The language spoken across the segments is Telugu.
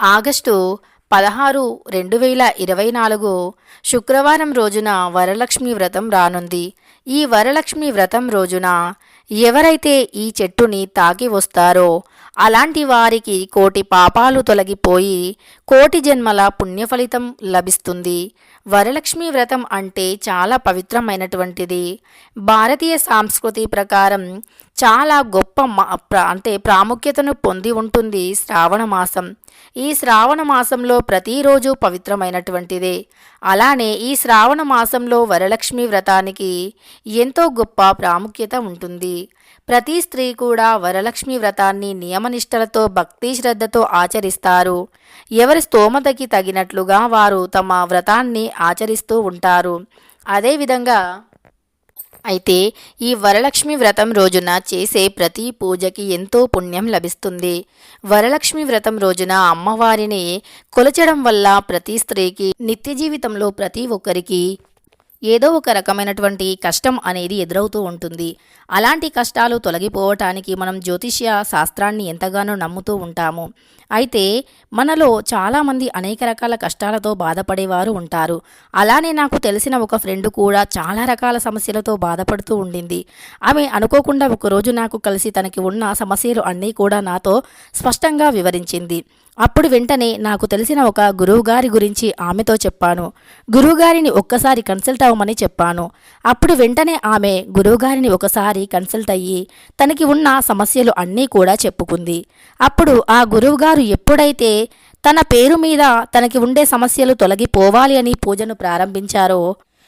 ఆగస్టు పదహారు రెండు వేల ఇరవై నాలుగు శుక్రవారం రోజున వరలక్ష్మి వ్రతం రానుంది. ఈ వరలక్ష్మి వ్రతం రోజున ఎవరైతే ఈ చెట్టుని తాకి వస్తారో అలాంటి వారికి కోటి పాపాలు తొలగిపోయి కోటి జన్మల పుణ్యఫలితం లభిస్తుంది. వరలక్ష్మి వ్రతం అంటే చాలా పవిత్రమైనటువంటిది. భారతీయ సంస్కృతి ప్రకారం చాలా గొప్ప మా- అంటే ప్రాముఖ్యతను పొంది ఉంటుంది శ్రావణ మాసం. ఈ శ్రావణ మాసంలో ప్రతిరోజు పవిత్రమైనటువంటిదే. అలానే ఈ శ్రావణ మాసంలో వరలక్ష్మి వ్రతానికి ఎంతో గొప్ప ప్రాముఖ్యత ఉంటుంది. ప్రతి స్త్రీ కూడా వరలక్ష్మి వ్రతాన్ని నియమనిష్టలతో భక్తి శ్రద్ధతో ఆచరిస్తారు. ఎవరి స్తోమతకి తగినట్లుగా వారు తమ వ్రతాన్ని ఆచరిస్తూ ఉంటారు. అదేవిధంగా అయితే ఈ వరలక్ష్మి వ్రతం రోజున చేసే ప్రతి పూజకి ఎంతో పుణ్యం లభిస్తుంది. వరలక్ష్మి వ్రతం రోజున అమ్మవారిని కొలచడం వల్ల ప్రతి స్త్రీకి నిత్య జీవితంలో ప్రతి ఒక్కరికి ఏదో ఒక రకమైనటువంటి కష్టం అనేది ఎదురవుతూ ఉంటుంది. అలాంటి కష్టాలు తొలగిపోవటానికి మనం జ్యోతిష్య శాస్త్రాన్ని ఎంతగానో నమ్ముతూ ఉంటాము. అయితే మనలో చాలామంది అనేక రకాల కష్టాలతో బాధపడేవారు ఉంటారు. అలానే నాకు తెలిసిన ఒక ఫ్రెండ్ కూడా చాలా రకాల సమస్యలతో బాధపడుతూ ఉండింది. ఆమె అనుకోకుండా ఒకరోజు నాకు కలిసి తనకి ఉన్న సమస్యలు అన్నీ కూడా నాతో స్పష్టంగా వివరించింది. అప్పుడు వెంటనే నాకు తెలిసిన ఒక గురువుగారి గురించి ఆమెతో చెప్పాను. గురువుగారిని ఒక్కసారి కన్సల్ట్ అవ్వమని చెప్పాను. అప్పుడు వెంటనే ఆమె గురువుగారిని ఒకసారి కన్సల్ట్ అయ్యి తనకి ఉన్న సమస్యలు అన్నీ కూడా చెప్పుకుంది. అప్పుడు ఆ గురువుగారు ఎప్పుడైతే తన పేరు మీద తనకి ఉండే సమస్యలు తొలగిపోవాలి అని పూజను ప్రారంభించారో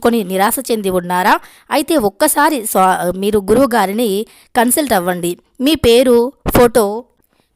పుంజుకొని నిరాశ చెంది ఉన్నారా? అయితే ఒక్కసారి మీరు గురువు గారిని కన్సల్ట్ అవ్వండి. మీ పేరు ఫోటో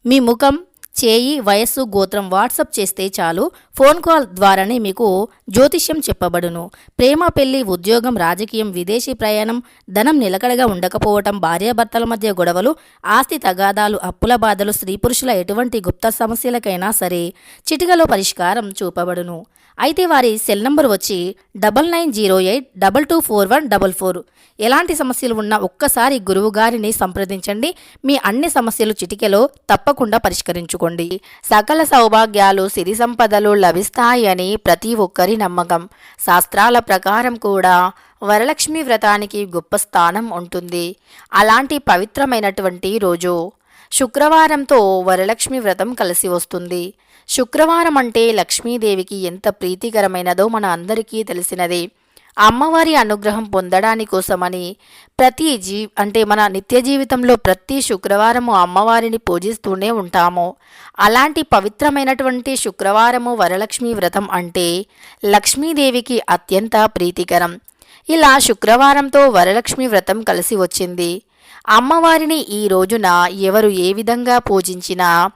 మీ ముఖం చేయి వయస్సు గోత్రం వాట్సప్ చేస్తే చాలు. ఫోన్ కాల్ ద్వారానే మీకు జ్యోతిష్యం చెప్పబడును. ప్రేమ పెళ్ళి ఉద్యోగం రాజకీయం విదేశీ ప్రయాణం ధనం నిలకడగా ఉండకపోవటం భార్యాభర్తల మధ్య గొడవలు ఆస్తి తగాదాలు అప్పుల బాధలు స్త్రీ పురుషుల ఎటువంటి గుప్త సమస్యలకైనా సరే చిటికలో పరిష్కారం చూపబడును. అయితే వారి సెల్ నంబర్ వచ్చి double nine zero eight double two four one double four. ఎలాంటి సమస్యలు ఉన్నా ఒక్కసారి గురువు గారిని సంప్రదించండి. మీ అన్ని సమస్యలు చిటికెలో తప్పకుండా పరిష్కరించుకోండి. సకల సౌభాగ్యాలు సిరి సంపదలు లభిస్తాయి అని ప్రతి ఒక్కరి నమ్మకం. శాస్త్రాల ప్రకారం కూడా వరలక్ష్మి వ్రతానికి గొప్ప స్థానం ఉంటుంది. అలాంటి పవిత్రమైనటువంటి రోజు శుక్రవారంతో వరలక్ష్మి వ్రతం కలిసి వస్తుంది. శుక్రవారం అంటే లక్ష్మీదేవికి ఎంత ప్రీతికరమైనదో మన అందరికీ తెలిసినదే. అమ్మవారి అనుగ్రహం పొందడాని కోసమని ప్రతి జీ అంటే మన నిత్య జీవితంలో ప్రతి శుక్రవారము అమ్మవారిని పూజిస్తూనే ఉంటాము. అలాంటి పవిత్రమైనటువంటి శుక్రవారము వరలక్ష్మి వ్రతం అంటే లక్ష్మీదేవికి అత్యంత ప్రీతికరం. ఇలా శుక్రవారంతో వరలక్ష్మి వ్రతం కలిసి వచ్చింది. అమ్మవారిని ఈ రోజున ఎవరు ఏ విధంగా పూజించినా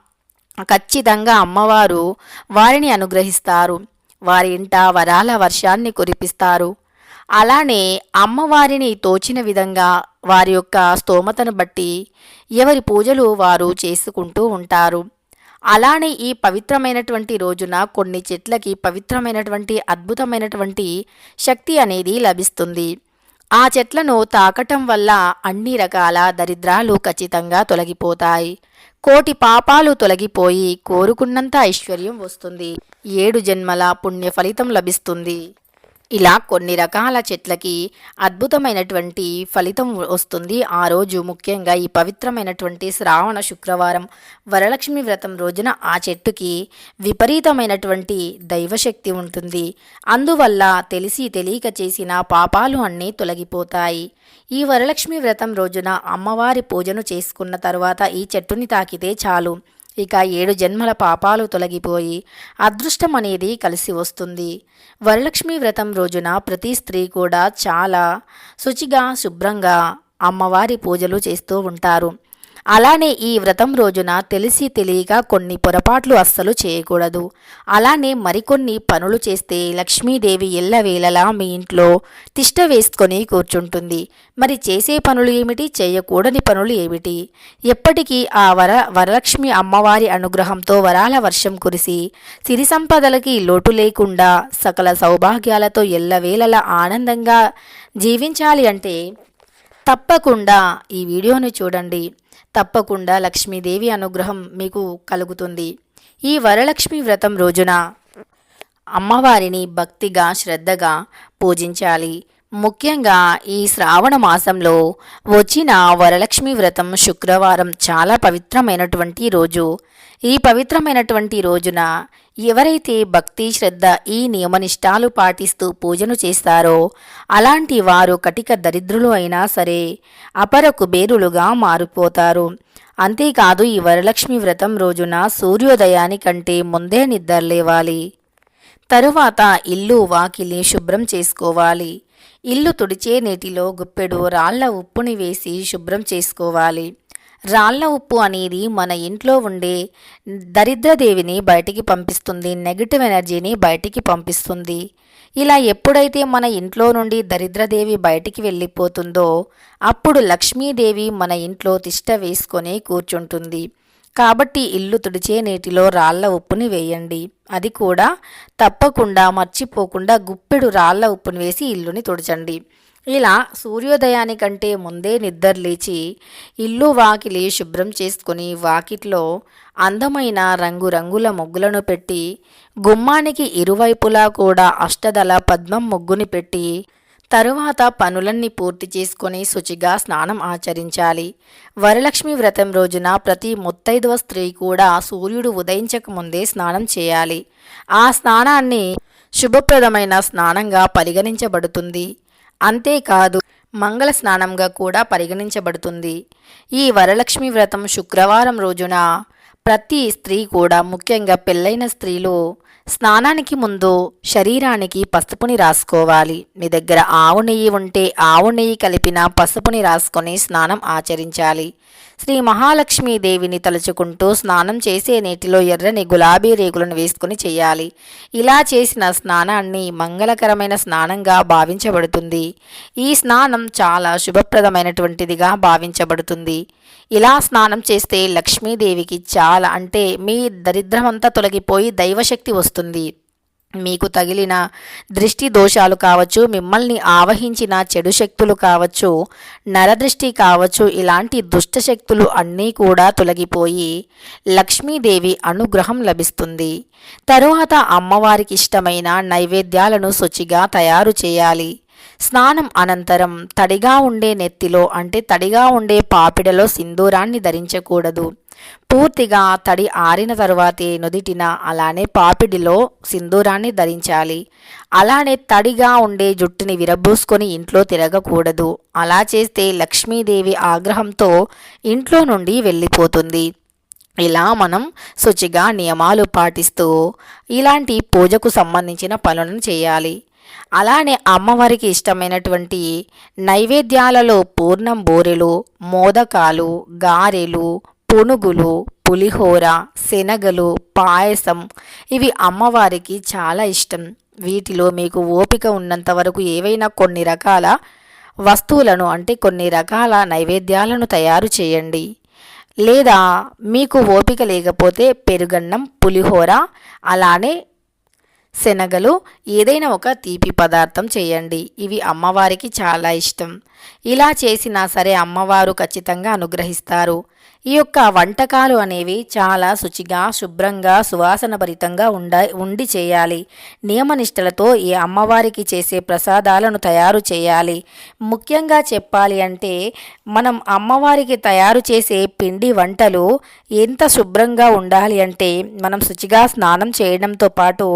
ఖచ్చితంగా అమ్మవారు వారిని అనుగ్రహిస్తారు. వారి ఇంట వరాల వర్షాన్ని కురిపిస్తారు. అలానే అమ్మవారిని తోచిన విధంగా వారి యొక్క స్తోమతను బట్టి ఎవరి పూజలు వారు చేసుకుంటూ ఉంటారు. అలానే ఈ పవిత్రమైనటువంటి రోజున కొన్ని చెట్లకి పవిత్రమైనటువంటి అద్భుతమైనటువంటి శక్తి అనేది లభిస్తుంది. ఆ చెట్లను తాకటం వల్ల అన్ని రకాల దరిద్రాలు ఖచ్చితంగా తొలగిపోతాయి. కోటి పాపాలు తొలగిపోయి కోరుకున్నంత ఐశ్వర్యం వస్తుంది. ఏడు జన్మల పుణ్య ఫలితం లభిస్తుంది. ఇలా కొన్ని రకాల చెట్లకి అద్భుతమైనటువంటి ఫలితం వస్తుంది. ఆ రోజు ముఖ్యంగా ఈ పవిత్రమైనటువంటి శ్రావణ శుక్రవారం వరలక్ష్మి వ్రతం రోజున ఆ చెట్టుకి విపరీతమైనటువంటి దైవశక్తి ఉంటుంది. అందువల్ల తెలిసి తెలియక చేసిన పాపాలు అన్నీ తొలగిపోతాయి. ఈ వరలక్ష్మి వ్రతం రోజున అమ్మవారి పూజను చేసుకున్న తరువాత ఈ చెట్టుని తాకితే చాలు. ఇక ఏడు జన్మల పాపాలు తొలగిపోయి అదృష్టం అనేది కలిసి వస్తుంది. వరలక్ష్మి వ్రతం రోజున ప్రతి స్త్రీ కూడా చాలా శుచిగా శుభ్రంగా అమ్మవారి పూజలు చేస్తూ ఉంటారు. అలానే ఈ వ్రతం రోజున తెలిసి తెలియక కొన్ని పొరపాట్లు అస్సలు చేయకూడదు. అలానే మరికొన్ని పనులు చేస్తే లక్ష్మీదేవి ఎల్లవేళలా మీ ఇంట్లో తిష్ట వేసుకొని కూర్చుంటుంది. మరి చేసే పనులు ఏమిటి? చేయకూడని పనులు ఏమిటి? ఎప్పటికీ ఆ వర వరలక్ష్మి అమ్మవారి అనుగ్రహంతో వరాల వర్షం కురిసి సిరి సంపదలకి లోటు లేకుండా సకల సౌభాగ్యాలతో ఎల్లవేళలా ఆనందంగా జీవించాలి అంటే తప్పకుండా ఈ వీడియోని చూడండి. తప్పకుండా లక్ష్మీదేవి అనుగ్రహం మీకు కలుగుతుంది. ఈ వరలక్ష్మి వ్రతం రోజున అమ్మవారిని భక్తిగా శ్రద్ధగా పూజించాలి. ముఖ్యంగా ఈ శ్రావణ మాసంలో వచ్చిన వరలక్ష్మి వ్రతం శుక్రవారం చాలా పవిత్రమైనటువంటి రోజు. ఈ పవిత్రమైనటువంటి రోజున ఎవరైతే భక్తి శ్రద్ధ ఈ నియమనిష్టాలు పాటిస్తూ పూజను చేస్తారో అలాంటి వారు కటిక దరిద్రులు అయినా సరే అపర కుబేరులుగా మారిపోతారు. అంతేకాదు ఈ వరలక్ష్మి వ్రతం రోజున సూర్యోదయానికంటే ముందే నిద్రలేవాలి తరువాత ఇల్లు వాకిలి శుభ్రం చేసుకోవాలి. ఇల్లు తుడిచే నీటిలో గుప్పెడు రాళ్ళ ఉప్పుని వేసి శుభ్రం చేసుకోవాలి. రాళ్ళ ఉప్పు అనేది మన ఇంట్లో ఉండే దరిద్రదేవిని బయటికి పంపిస్తుంది నెగిటివ్ ఎనర్జీని బయటికి పంపిస్తుంది. ఇలా ఎప్పుడైతే మన ఇంట్లో నుండి దరిద్రదేవి బయటికి వెళ్ళిపోతుందో అప్పుడు లక్ష్మీదేవి మన ఇంట్లో తిష్ట వేసుకొని కూర్చుంటుంది. కాబట్టి ఇల్లు తుడిచే నీటిలో రాళ్ళ ఉప్పుని వేయండి. అది కూడా తప్పకుండా మర్చిపోకుండా గుప్పెడు రాళ్ళ ఉప్పుని వేసి ఇల్లుని తుడచండి. ఇలా సూర్యోదయానికంటే ముందే నిద్ర లేచి ఇల్లు వాకిలి శుభ్రం చేసుకుని వాకిట్లో అందమైన రంగురంగుల ముగ్గులను పెట్టి గుమ్మానికి ఇరువైపులా కూడా అష్టదళ పద్మం ముగ్గుని పెట్టి తరువాత పనులన్నీ పూర్తి చేసుకొని శుచిగా స్నానం ఆచరించాలి. వరలక్ష్మి వ్రతం రోజున ప్రతి ముత్తైదవ స్త్రీ కూడా సూర్యుడు ఉదయించక ముందే స్నానం చేయాలి. ఆ స్నానాన్ని శుభప్రదమైన స్నానంగా పరిగణించబడుతుంది. అంతేకాదు మంగళ స్నానంగా కూడా పరిగణించబడుతుంది. ఈ వరలక్ష్మి వ్రతం శుక్రవారం రోజున ప్రతి స్త్రీ కూడా ముఖ్యంగా పెళ్ళైన స్త్రీలు స్నానానికి ముందు శరీరానికి పసుపుని రాసుకోవాలి. మీ దగ్గర ఆవు నెయ్యి ఉంటే ఆవు నెయ్యి కలిపిన పసుపుని రాసుకొని స్నానం ఆచరించాలి. శ్రీ మహాలక్ష్మీదేవిని తలుచుకుంటూ స్నానం చేసే నీటిలో ఎర్రని గులాబీ రేకులను వేసుకుని చేయాలి. ఇలా చేసిన స్నానాన్ని మంగళకరమైన స్నానంగా భావించబడుతుంది. ఈ స్నానం చాలా శుభప్రదమైనటువంటిదిగా భావించబడుతుంది. ఇలా స్నానం చేస్తే లక్ష్మీదేవికి చాలా అంటే మీ దరిద్రమంతా తొలగిపోయి దైవశక్తి వస్తుంది. మీకు తగిలిన దృష్టి దోషాలు కావచ్చు మిమ్మల్ని ఆవహించిన చెడు శక్తులు కావచ్చు నరదృష్టి కావచ్చు ఇలాంటి దుష్ట శక్తులు అన్నీ కూడా తొలగిపోయి లక్ష్మీదేవి అనుగ్రహం లభిస్తుంది. తరువాత అమ్మవారికి ఇష్టమైన నైవేద్యాలను శుచిగా తయారు చేయాలి. స్నానం అనంతరం తడిగా ఉండే నెత్తిలో అంటే తడిగా ఉండే పాపిడలో సింధూరాన్ని ధరించకూడదు. పూర్తిగా తడి ఆరిన తరువాతే నుదిటిన అలానే పాపిడిలో సింధూరాన్ని ధరించాలి. అలానే తడిగా ఉండే జుట్టుని విరబూసుకొని ఇంట్లో తిరగకూడదు. అలా చేస్తే లక్ష్మీదేవి ఆగ్రహంతో ఇంట్లో నుండి వెళ్ళిపోతుంది. ఇలా మనం శుచిగా నియమాలు పాటిస్తూ ఇలాంటి పూజకు సంబంధించిన పనులను చేయాలి. అలానే అమ్మవారికి ఇష్టమైనటువంటి నైవేద్యాలలో పూర్ణం బూరెలు మోదకాలు గారెలు పునుగులు పులిహోర శనగలు పాయసం ఇవి అమ్మవారికి చాలా ఇష్టం. వీటిలో మీకు ఓపిక ఉన్నంత వరకు ఏవైనా కొన్ని రకాల వస్తువులను అంటే కొన్ని రకాల నైవేద్యాలను తయారు చేయండి. లేదా మీకు ఓపిక లేకపోతే పెరుగన్నం పులిహోర అలానే శనగలు ఏదైనా ఒక తీపి పదార్థం చేయండి. ఇవి అమ్మవారికి చాలా ఇష్టం. ఇలా చేసినా సరే అమ్మవారు ఖచ్చితంగా అనుగ్రహిస్తారు. ఈ యొక్క వంటకాలు అనేవి చాలా శుచిగా శుభ్రంగా సువాసన భరితంగా ఉండ ఉండి చేయాలి. నియమనిష్టలతో ఈ అమ్మవారికి చేసే ప్రసాదాలను తయారు చేయాలి. ముఖ్యంగా చెప్పాలి అంటే మనం అమ్మవారికి తయారు చేసే పిండి వంటలు ఎంత శుభ్రంగా ఉండాలి అంటే మనం శుచిగా స్నానం చేయడంతో పాటు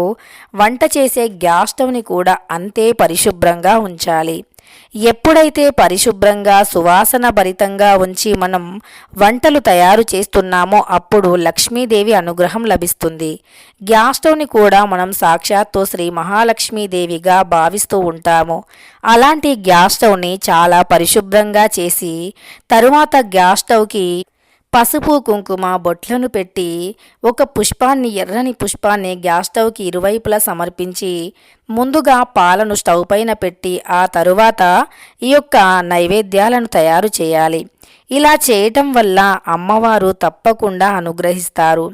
వంట చేసే గ్యాస్ స్టవ్ని కూడా అంతే పరిశుభ్రంగా ఉంచాలి. ఎప్పుడైతే పరిశుభ్రంగా సువాసన భరితంగా ఉంచి మనం వంటలు తయారు చేస్తున్నామో అప్పుడు లక్ష్మీదేవి అనుగ్రహం లభిస్తుంది. గ్యాస్ స్టవ్ని కూడా మనం సాక్షాత్తు శ్రీ మహాలక్ష్మీదేవిగా భావిస్తూ ఉంటాము. అలాంటి గ్యాస్ స్టవ్ని చాలా పరిశుభ్రంగా చేసి తరువాత గ్యాస్ స్టవ్కి పసుపు కుంకుమ బొట్లను పెట్టి ఒక పుష్పాన్ని ఎర్రని పుష్పాన్ని గ్యాస్ స్టవ్కి ఇరువైపులా సమర్పించి ముందుగా పాలను స్టవ్ పైన పెట్టి ఆ తరువాత ఈ యొక్క నైవేద్యాలను తయారు చేయాలి. ఇలా చేయటం వల్ల అమ్మవారు తప్పకుండా అనుగ్రహిస్తారు.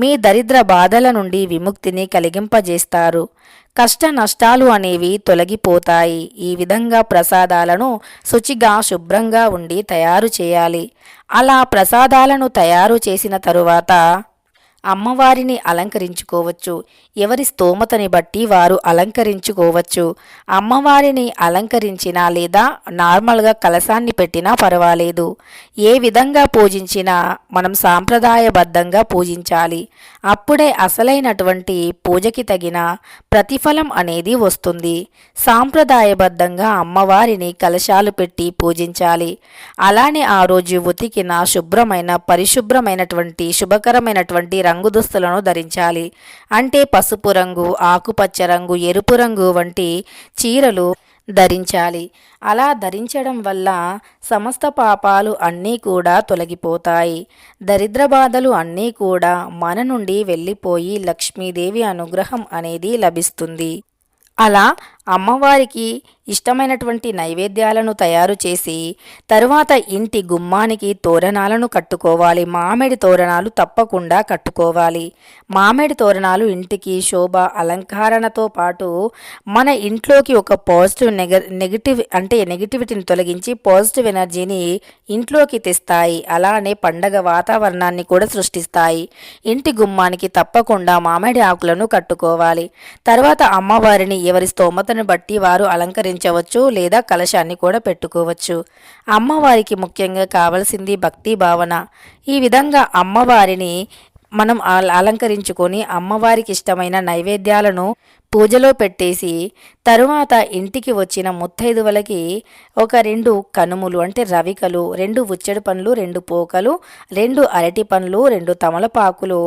మీ దరిద్ర బాధల నుండి విముక్తిని కలిగింపజేస్తారు. కష్ట నష్టాలు అనేవి తొలగిపోతాయి. ఈ విధంగా ప్రసాదాలను శుచిగా శుభ్రంగా ఉండి తయారు చేయాలి. అలా ప్రసాదాలను తయారు చేసిన తరువాత అమ్మవారిని అలంకరించుకోవచ్చు. ఎవరి స్తోమతని బట్టి వారు అలంకరించుకోవచ్చు. అమ్మవారిని అలంకరించినా లేదా నార్మల్గా కలశాన్ని పెట్టినా పర్వాలేదు. ఏ విధంగా పూజించినా మనం సాంప్రదాయబద్ధంగా పూజించాలి. అప్పుడే అసలైనటువంటి పూజకి తగిన ప్రతిఫలం అనేది వస్తుంది. సాంప్రదాయబద్ధంగా అమ్మవారిని కలశాలు పెట్టి పూజించాలి. అలానే ఆ రోజు ఉతికిన శుభ్రమైన పరిశుభ్రమైనటువంటి శుభకరమైనటువంటి రంగు రంగు దుస్తులను ధరించాలి. అంటే పసుపు రంగు ఆకుపచ్చ రంగు ఎరుపు రంగు వంటి చీరలు ధరించాలి. అలా ధరించడం వల్ల సమస్త పాపాలు అన్నీ కూడా తొలగిపోతాయి. దరిద్ర బాధలు అన్నీ కూడా మన నుండి వెళ్ళిపోయి లక్ష్మీదేవి అనుగ్రహం అనేది లభిస్తుంది. అలా అమ్మవారికి ఇష్టమైనటువంటి నైవేద్యాలను తయారు చేసి తరువాత ఇంటి గుమ్మానికి తోరణాలను కట్టుకోవాలి. మామిడి తోరణాలు తప్పకుండా కట్టుకోవాలి. మామిడి తోరణాలు ఇంటికి శోభ అలంకరణతో పాటు మన ఇంట్లోకి ఒక పాజిటివ్ నెగ నెగిటివ్ అంటే నెగిటివిటీని తొలగించి పాజిటివ్ ఎనర్జీని ఇంట్లోకి తెస్తాయి. అలానే పండగ వాతావరణాన్ని కూడా సృష్టిస్తాయి. ఇంటి గుమ్మానికి తప్పకుండా మామిడి ఆకులను కట్టుకోవాలి. తర్వాత అమ్మవారిని ఎవరి స్తోమతను బట్టి వారు అలంకరించవచ్చు లేదా కలశాన్ని కూడా పెట్టుకోవచ్చు. అమ్మవారికి ముఖ్యంగా కావలసింది భక్తి భావన. ఈ విధంగా అమ్మవారిని మనం అల- అలంకరించుకొని అమ్మవారికి ఇష్టమైన నైవేద్యాలను పూజలో పెట్టేసి తరువాత ఇంటికి వచ్చిన ముత్తైదువలకి ఒక రెండు కనుములు అంటే రవికలు రెండు ఉచ్చడి పండ్లు రెండు పోకలు రెండు అరటి పండ్లు రెండు తమలపాకులు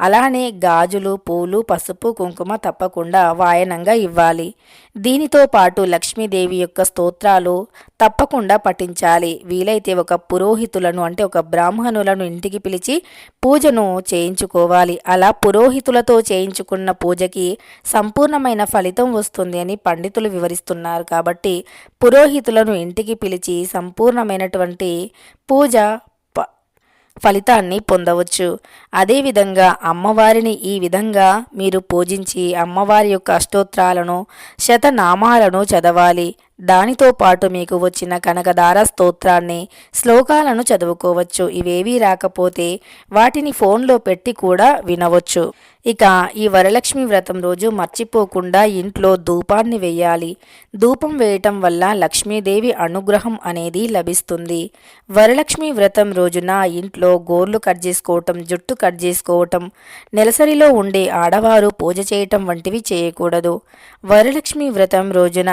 అలానే గాజులు పూలు పసుపు కుంకుమ తప్పకుండా వాయనంగా ఇవ్వాలి. దీనితో పాటు లక్ష్మీదేవి యొక్క స్తోత్రాలు తప్పకుండా పఠించాలి. వీలైతే ఒక పురోహితులను అంటే ఒక బ్రాహ్మణులను ఇంటికి పిలిచి పూజను చేయించుకోవాలి. అలా పురోహితులతో చేయించుకున్న పూజకి సంపూర్ణ సంపూర్ణమైన ఫలితం వస్తుంది అని పండితులు వివరిస్తున్నారు. కాబట్టి పురోహితులను ఇంటికి పిలిచి సంపూర్ణమైనటువంటి పూజ ప- ఫలితాన్ని పొందవచ్చు. అదేవిధంగా అమ్మవారిని ఈ విధంగా మీరు పూజించి అమ్మవారి యొక్క అష్టోత్రాలను శతనామాలను చదవాలి. దానితో పాటు మీకు వచ్చిన కనకదార స్తోత్రాన్ని శ్లోకాలను చదువుకోవచ్చు. ఇవేవీ రాకపోతే వాటిని ఫోన్లో పెట్టి కూడా వినవచ్చు. ఇక ఈ వరలక్ష్మి వ్రతం రోజు మర్చిపోకుండా ఇంట్లో ధూపాన్ని వేయాలి. ధూపం వేయటం వల్ల లక్ష్మీదేవి అనుగ్రహం అనేది లభిస్తుంది. వరలక్ష్మి వ్రతం రోజున ఇంట్లో గోర్లు కట్ చేసుకోవటం జుట్టు కట్ చేసుకోవటం నెలసరిలో ఉండే ఆడవారు పూజ చేయటం వంటివి చేయకూడదు. వరలక్ష్మి వ్రతం రోజున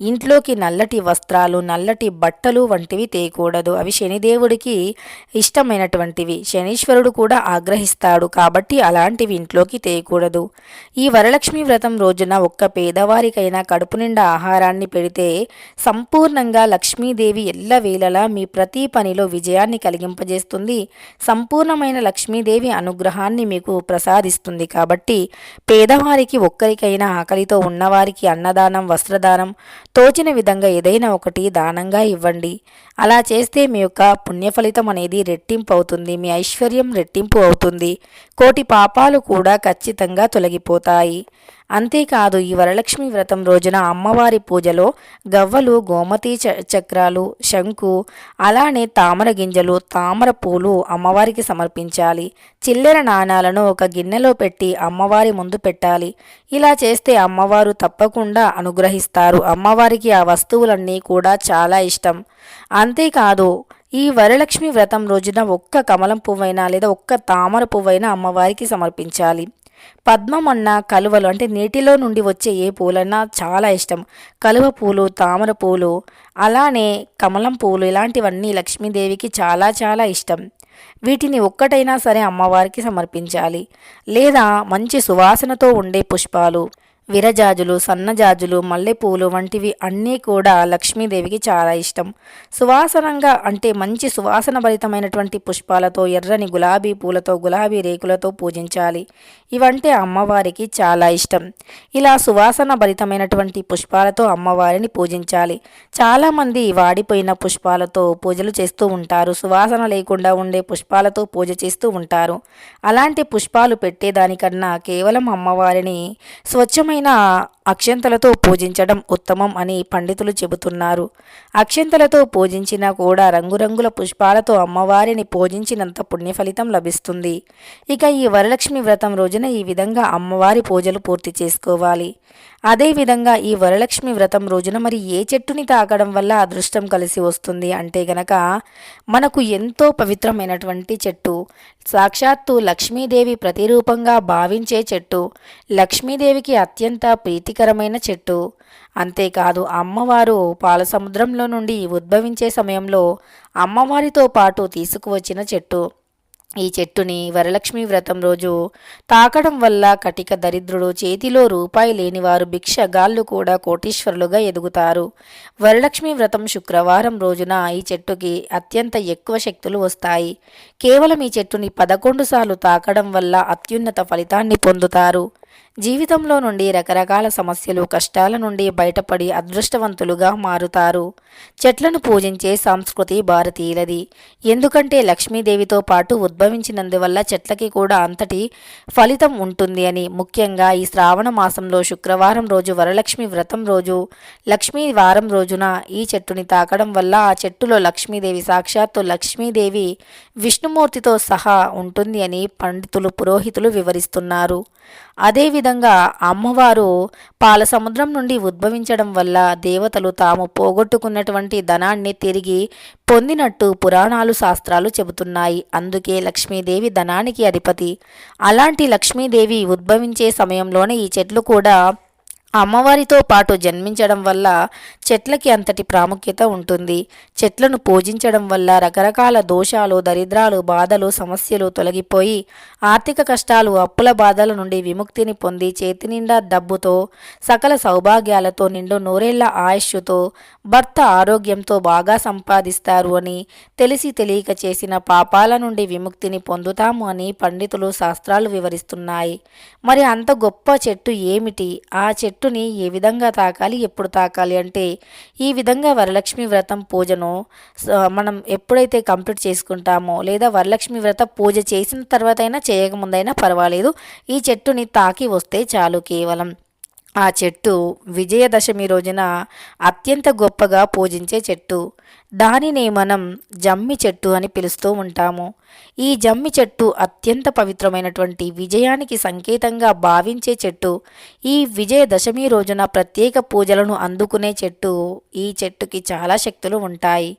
ఇంట్లోకి నల్లటి వస్త్రాలు నల్లటి బట్టలు వంటివి తేయకూడదు అవి శనిదేవుడికి ఇష్టమైనటువంటివి. శనీశ్వరుడు కూడా ఆగ్రహిస్తాడు కాబట్టి అలాంటివి ఇంట్లోకి తేయకూడదు ఈ వరలక్ష్మి వ్రతం రోజున ఒక్క పేదవారికైనా కడుపు నిండా ఆహారాన్ని పెడితే సంపూర్ణంగా లక్ష్మీదేవి ఎల్లవేళలా మీ ప్రతి పనిలో విజయాన్ని కలిగింపజేస్తుంది. సంపూర్ణమైన లక్ష్మీదేవి అనుగ్రహాన్ని మీకు ప్రసాదిస్తుంది కాబట్టి పేదవారికి ఒక్కరికైనా ఆకలితో ఉన్నవారికి అన్నదానం వస్త్రదానం తోచిన విధంగా ఏదైనా ఒకటి దానంగా ఇవ్వండి. అలా చేస్తే మీ యొక్క పుణ్యఫలితం అనేది రెట్టింపు అవుతుంది మీ ఐశ్వర్యం రెట్టింపు అవుతుంది. కోటి పాపాలు కూడా ఖచ్చితంగా తొలగిపోతాయి. అంతేకాదు ఈ వరలక్ష్మి వ్రతం రోజున అమ్మవారి పూజలో గవ్వలు గోమతి చ- చక్రాలు శంకు అలానే తామర గింజలు తామర పూలు అమ్మవారికి సమర్పించాలి. చిల్లెర నాణాలను ఒక గిన్నెలో పెట్టి అమ్మవారి ముందు పెట్టాలి. ఇలా చేస్తే అమ్మవారు తప్పకుండా అనుగ్రహిస్తారు. అమ్మవారికి ఆ వస్తువులన్నీ కూడా చాలా ఇష్టం. అంతేకాదు ఈ వరలక్ష్మి వ్రతం రోజున ఒక్క కమలం పువ్వైనా లేదా ఒక్క తామర పువ్వైనా అమ్మవారికి సమర్పించాలి. పద్మం అన్న కలువలు అంటే నీటిలో నుండి వచ్చే ఏ పూలన్నా చాలా ఇష్టం. కలువ పూలు తామర పూలు అలానే కమలం పూలు ఇలాంటివన్నీ లక్ష్మీదేవికి చాలా చాలా ఇష్టం. వీటిని ఒక్కటైనా సరే అమ్మవారికి సమర్పించాలి. లేదా మంచి సువాసనతో ఉండే పుష్పాలు విరజాజులు సన్నజాజులు మల్లెపూలు వంటివి అన్నీ కూడా లక్ష్మీదేవికి చాలా ఇష్టం. సువాసనంగా అంటే మంచి సువాసన భరితమైనటువంటి పుష్పాలతో ఎర్రని గులాబీ పూలతో గులాబీ రేకులతో పూజించాలి. ఇవంటే అమ్మవారికి చాలా ఇష్టం. ఇలా సువాసన భరితమైనటువంటి పుష్పాలతో అమ్మవారిని పూజించాలి. చాలామంది వాడిపోయిన పుష్పాలతో పూజలు చేస్తూ ఉంటారు. సువాసన లేకుండా ఉండే పుష్పాలతో పూజ చేస్తూ ఉంటారు. అలాంటి పుష్పాలు పెట్టేదానికన్నా కేవలం అమ్మవారిని స్వచ్ఛమైన 那 అక్షంతలతో పూజించడం ఉత్తమం అని పండితులు చెబుతున్నారు. అక్షంతలతో పూజించినా కూడా రంగురంగుల పుష్పాలతో అమ్మవారిని పూజించినంత పుణ్య ఫలితం లభిస్తుంది. ఇక ఈ వరలక్ష్మి వ్రతం రోజున ఈ విధంగా అమ్మవారి పూజలు పూర్తి చేసుకోవాలి. అదేవిధంగా ఈ వరలక్ష్మి వ్రతం రోజున మరి ఏ చెట్టుని తాకడం వల్ల అదృష్టం కలిసి వస్తుంది అంటే గనక మనకు ఎంతో పవిత్రమైనటువంటి చెట్టు సాక్షాత్తు లక్ష్మీదేవి ప్రతిరూపంగా భావించే చెట్టు లక్ష్మీదేవికి అత్యంత ప్రీతి ప్రీతికరమైన చెట్టు. అంతేకాదు అమ్మవారు పాలసముద్రంలో నుండి ఉద్భవించే సమయంలో అమ్మవారితో పాటు తీసుకువచ్చిన చెట్టు. ఈ చెట్టుని వరలక్ష్మి వ్రతం రోజు తాకడం వల్ల కటిక దరిద్రుడు చేతిలో రూపాయి లేనివారు భిక్షగాళ్ళు కూడా కోటీశ్వరులుగా ఎదుగుతారు. వరలక్ష్మి వ్రతం శుక్రవారం రోజున ఈ చెట్టుకి అత్యంత ఎక్కువ శక్తులు వస్తాయి. కేవలం ఈ చెట్టుని పదకొండు సార్లు తాకడం వల్ల అత్యున్నత ఫలితాన్ని పొందుతారు. జీవితంలో నుండి రకరకాల సమస్యలు కష్టాల నుండి బయటపడి అదృష్టవంతులుగా మారుతారు. చెట్లను పూజించే సంస్కృతి భారతీయులది. ఎందుకంటే లక్ష్మీదేవితో పాటు ఉద్భవించినందువల్ల చెట్లకి కూడా అంతటి ఫలితం ఉంటుంది అని. ముఖ్యంగా ఈ శ్రావణ మాసంలో శుక్రవారం రోజు వరలక్ష్మి వ్రతం రోజు లక్ష్మీ వారం రోజున ఈ చెట్టుని తాకడం వల్ల ఆ చెట్టులో లక్ష్మీదేవి సాక్షాత్తు లక్ష్మీదేవి విష్ణుమూర్తితో సహా ఉంటుంది అని పండితులు పురోహితులు వివరిస్తున్నారు. అదేవిధంగా అమ్మవారు పాల సముద్రం నుండి ఉద్భవించడం వల్ల దేవతలు తాము పోగొట్టుకున్నటువంటి ధనాన్ని తిరిగి పొందినట్టు పురాణాలు శాస్త్రాలు చెబుతున్నాయి. అందుకే లక్ష్మీదేవి ధనానికి అధిపతి. అలాంటి లక్ష్మీదేవి ఉద్భవించే సమయంలోనే ఈ చెట్లు కూడా అమ్మవారితో పాటు జన్మించడం వల్ల చెట్లకి అంతటి ప్రాముఖ్యత ఉంటుంది. చెట్లను పూజించడం వల్ల రకరకాల దోషాలు దరిద్రాలు బాధలు సమస్యలు తొలగిపోయి ఆర్థిక కష్టాలు అప్పుల బాధల నుండి విముక్తిని పొంది చేతి నిండా డబ్బుతో సకల సౌభాగ్యాలతో నిండు నూరేళ్ళ ఆయుష్తో భర్త ఆరోగ్యంతో బాగా సంపాదిస్తారు అని తెలిసి తెలియక చేసిన పాపాల నుండి విముక్తిని పొందుతాము అని పండితులు శాస్త్రాలు వివరిస్తున్నాయి. మరి అంత గొప్ప చెట్టు ఏమిటి? ఆ చెట్టు చెట్టుని ఏ విధంగా తాకాలి ఎప్పుడు తాకాలి అంటే ఈ విధంగా వరలక్ష్మి వ్రతం పూజను స- మనం ఎప్పుడైతే కంప్లీట్ చేసుకుంటామో లేదా వరలక్ష్మి వ్రత పూజ చేసిన తర్వాత అయినా చేయకముందైనా పర్వాలేదు. ఈ చెట్టుని తాకి వస్తే చాలు కేవలం. ఆ చెట్టు విజయదశమి రోజున అత్యంత గొప్పగా పూజించే చెట్టు. దానినే మనం జమ్మి చెట్టు అని పిలుస్తూ ఉంటాము. ఈ జమ్మి చెట్టు అత్యంత పవిత్రమైనటువంటి విజయానికి సంకేతంగా భావించే చెట్టు. ఈ విజయదశమి రోజున ప్రత్యేక పూజలను అందుకునే చెట్టు ఈ చెట్టుకి చాలా శక్తులు ఉంటాయి.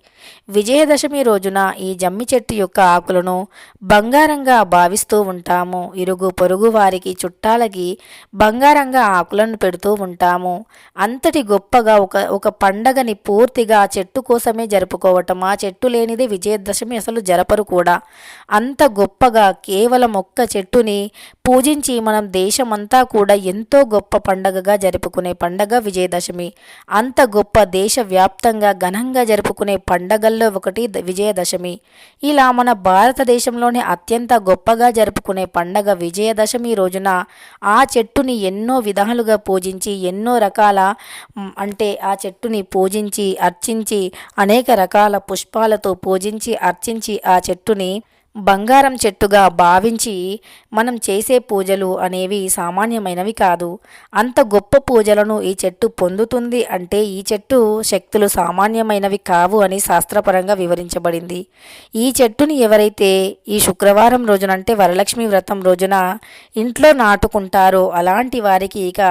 విజయదశమి రోజున ఈ జమ్మి చెట్టు యొక్క ఆకులను బంగారంగా భావిస్తూ ఉంటాము. ఇరుగు పొరుగు వారికి చుట్టాలకి బంగారంగా ఆకులను పెడుతూ ఉంటాము. అంతటి గొప్పగా ఒక ఒక పండగని పూర్తిగా చెట్టు కోసమే జరుపుకోవటం. ఆ చెట్టు లేనిదే విజయదశమి అసలు జరపరు కూడా. అంత గొప్పగా కేవలం ఒక్క చెట్టుని పూజించి మనం దేశమంతా కూడా ఎంతో గొప్ప పండగగా జరుపుకునే పండగ విజయదశమి. అంత గొప్ప దేశవ్యాప్తంగా ఘనంగా జరుపుకునే పండగల్లో ఒకటి విజయదశమి. ఇలా మన భారతదేశంలోనే అత్యంత గొప్పగా జరుపుకునే పండగ విజయదశమి రోజున ఆ చెట్టుని ఎన్నో విధాలుగా పూజించి ఎన్నో రకాల అంటే ఆ చెట్టుని పూజించి అర్చించి అనేక రకాల పుష్పాలతో పూజించి అర్చించి ఆ చెట్టుని బంగారం చెట్టుగా భావించి మనం చేసే పూజలు అనేవి సామాన్యమైనవి కాదు. అంత గొప్ప పూజలను ఈ చెట్టు పొందుతుంది అంటే ఈ చెట్టు శక్తులు సామాన్యమైనవి కావు అని శాస్త్రపరంగా వివరించబడింది. ఈ చెట్టుని ఎవరైతే ఈ శుక్రవారం రోజున అంటే వరలక్ష్మి వ్రతం రోజున ఇంట్లో నాటుకుంటారో అలాంటి వారికి ఇక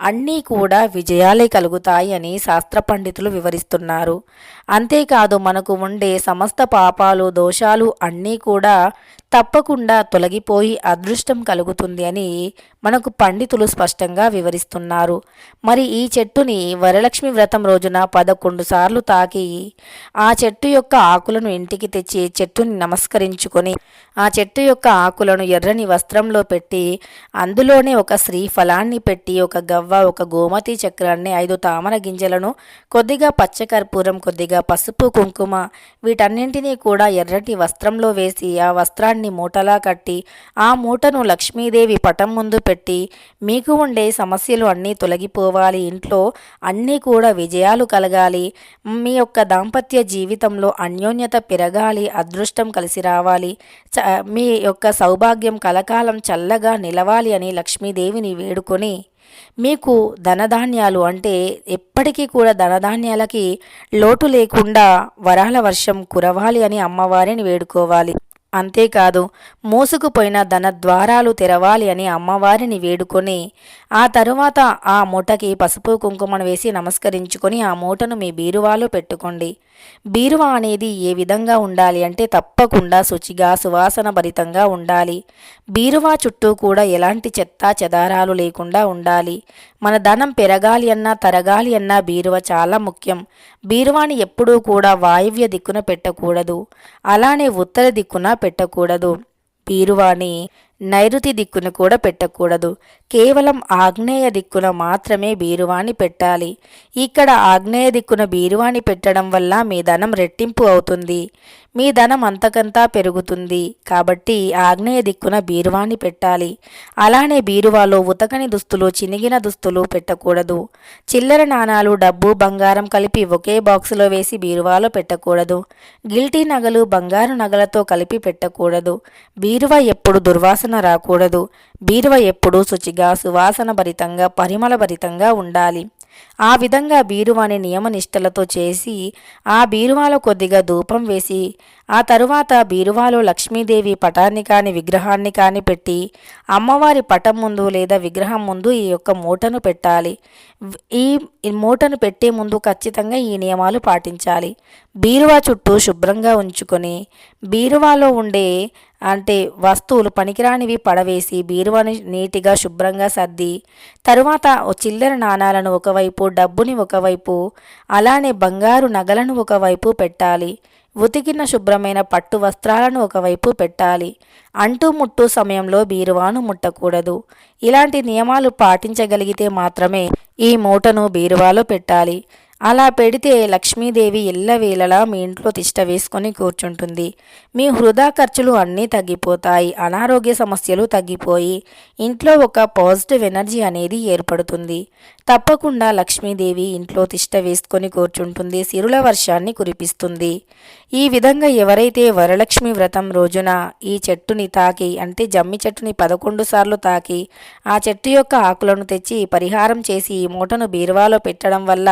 అన్నీ కూడా విజయాలే కలుగుతాయి అని శాస్త్ర పండితులు వివరిస్తున్నారు. అంతేకాదు మనకు ఉండే సమస్త పాపాలు దోషాలు అన్నీ కూడా తప్పకుండా తొలగిపోయి అదృష్టం కలుగుతుంది అని మనకు పండితులు స్పష్టంగా వివరిస్తున్నారు. మరి ఈ చెట్టుని వరలక్ష్మి వ్రతం రోజున పదకొండు సార్లు తాకి ఆ చెట్టు యొక్క ఆకులను ఇంటికి తెచ్చి చెట్టుని నమస్కరించుకొని ఆ చెట్టు యొక్క ఆకులను ఎర్రని వస్త్రంలో పెట్టి అందులోనే ఒక శ్రీ ఫలాన్ని పెట్టి ఒక గవ్వ ఒక గోమతి చక్రాన్ని ఐదు తామర గింజలను కొద్దిగా పచ్చకర్పూరం కొద్దిగా పసుపు కుంకుమ వీటన్నింటినీ కూడా ఎర్రటి వస్త్రంలో వేసి ఆ వస్త్రాన్ని మూటలా కట్టి ఆ మూటను లక్ష్మీదేవి పటం ముందు పెట్టి మీకు ఉండే సమస్యలు అన్నీ తొలగిపోవాలి. ఇంట్లో అన్నీ కూడా విజయాలు కలగాలి. మీ యొక్క దాంపత్య జీవితంలో అన్యోన్యత పెరగాలి. అదృష్టం కలిసి రావాలి. మీ యొక్క సౌభాగ్యం కలకాలం చల్లగా నిలవాలి అని లక్ష్మీదేవిని వేడుకొని మీకు ధనధాన్యాలు అంటే ఎప్పటికీ కూడా ధనధాన్యాలకి లోటు లేకుండా వరాల వర్షం కురవాలి అని అమ్మవారిని వేడుకోవాలి. అంతేకాదు మోసుకుపోయిన ధన ద్వారాలు తెరవాలి అని అమ్మవారిని వేడుకొని ఆ తరువాత ఆ మూటకి పసుపు కుంకుమను వేసి నమస్కరించుకొని ఆ మూటను మీ బీరువాలో పెట్టుకోండి. బీరువా అనేది ఏ విధంగా ఉండాలి అంటే తప్పకుండా శుచిగా సువాసన భరితంగా ఉండాలి. బీరువా చుట్టూ కూడా ఎలాంటి చెత్తా చెదారాలు లేకుండా ఉండాలి. మన ధనం పెరగాలి అన్నా తరగాలి అన్నా బీరువ చాలా ముఖ్యం. బీరువాని ఎప్పుడూ కూడా వాయువ్య దిక్కున పెట్టకూడదు. అలానే ఉత్తర దిక్కున పెట్టకూడదు. బీరువాని నైరుతి దిక్కును కూడా పెట్టకూడదు. కేవలం ఆగ్నేయ దిక్కున మాత్రమే బీరువాని పెట్టాలి. ఇక్కడ ఆగ్నేయ దిక్కున బీరువాని పెట్టడం వల్ల మీ ధనం రెట్టింపు అవుతుంది. మీ ధనం అంతకంతా పెరుగుతుంది. కాబట్టి ఆగ్నేయ దిక్కున బీరువాని పెట్టాలి. అలానే బీరువాలో ఉతకని దుస్తులు చినిగిన దుస్తులు పెట్టకూడదు. చిల్లర నాణాలు డబ్బు బంగారం కలిపి ఒకే బాక్సులో వేసి బీరువాలో పెట్టకూడదు. గిల్టీ నగలు బంగారు నగలతో కలిపి పెట్టకూడదు. బీరువా ఎప్పుడు దుర్వాసన సువాసన రాకూడదు. బీరువ ఎప్పుడూ శుచిగా సువాసన భరితంగా పరిమళ భరితంగా ఉండాలి. ఆ విధంగా బీరువాని నియమనిష్టలతో చేసి ఆ బీరువాలో కొద్దిగా ధూపం వేసి ఆ తరువాత బీరువాలో లక్ష్మీదేవి పటాన్ని కాని విగ్రహాన్ని కాని పెట్టి అమ్మవారి పటం ముందు లేదా విగ్రహం ముందు ఈ యొక్క మూటను పెట్టాలి. ఈ మూటను పెట్టే ముందు ఖచ్చితంగా ఈ నియమాలు పాటించాలి. బీరువా చుట్టూ శుభ్రంగా ఉంచుకొని బీరువాలో ఉండే అంటే వస్తువులు పనికిరానివి పడవేసి బీరువాని నీటిగా శుభ్రంగా సర్ది తరువాత చిల్లర నాణాలను ఒకవైపు డబ్బుని ఒకవైపు అలానే బంగారు నగలను ఒకవైపు పెట్టాలి. ఉతికిన శుభ్రమైన పట్టు వస్త్రాలను ఒకవైపు పెట్టాలి. అంటూ ముట్టు సమయంలో బీరువాను ముట్టకూడదు. ఇలాంటి నియమాలు పాటించగలిగితే మాత్రమే ఈ మూటను బీరువాలో పెట్టాలి. అలా పెడితే లక్ష్మీదేవి ఎల్లవేళలా మీ ఇంట్లో తిష్ట వేసుకొని కూర్చుంటుంది. మీ వృధా ఖర్చులు అన్నీ తగ్గిపోతాయి అనారోగ్య సమస్యలు తగ్గిపోయి ఇంట్లో ఒక పాజిటివ్ ఎనర్జీ అనేది ఏర్పడుతుంది. తప్పకుండా లక్ష్మీదేవి ఇంట్లో తిష్ట వేసుకొని కూర్చుంటుంది సిరుల వర్షాన్ని కురిపిస్తుంది. ఈ విధంగా ఎవరైతే వరలక్ష్మి వ్రతం రోజున ఈ చెట్టుని తాకి అంటే జమ్మి చెట్టుని పదకొండు సార్లు తాకి ఆ చెట్టు యొక్క ఆకులను తెచ్చి పరిహారం చేసి ఈ మూటను బీరువాలో పెట్టడం వల్ల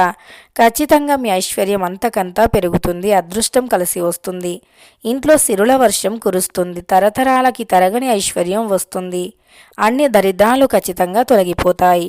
ఖచ్చితంగా మీ ఐశ్వర్యం అంతకంతా పెరుగుతుంది అదృష్టం కలిసి వస్తుంది. ఇంట్లో సిరుల వర్షం కురుస్తుంది తరతరాలకి తరగని ఐశ్వర్యం వస్తుంది. అన్ని దరిద్రాలు ఖచ్చితంగా తొలగిపోతాయి.